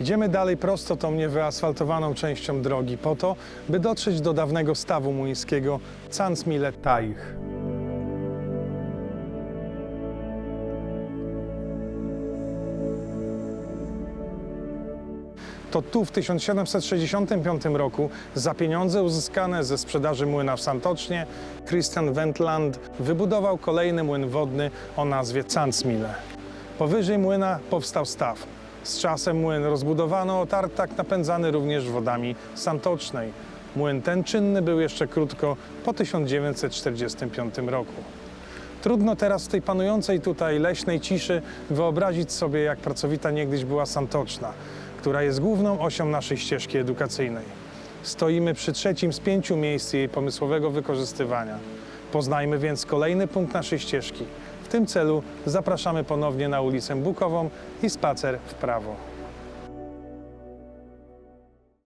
Idziemy dalej prosto tą niewyasfaltowaną częścią drogi po to, by dotrzeć do dawnego stawu młyńskiego Cansmile Taich. To tu w 1765 roku za pieniądze uzyskane ze sprzedaży młyna w Santocznie Christian Wendland wybudował kolejny młyn wodny o nazwie Cansmile. Powyżej młyna powstał staw. Z czasem młyn rozbudowano o tartak napędzany również wodami santocznej. Młyn ten czynny był jeszcze krótko po 1945 roku. Trudno teraz w tej panującej tutaj leśnej ciszy wyobrazić sobie, jak pracowita niegdyś była Santoczna, która jest główną osią naszej ścieżki edukacyjnej. Stoimy przy trzecim z pięciu miejsc jej pomysłowego wykorzystywania. Poznajmy więc kolejny punkt naszej ścieżki. W tym celu zapraszamy ponownie na ulicę Bukową i spacer w prawo.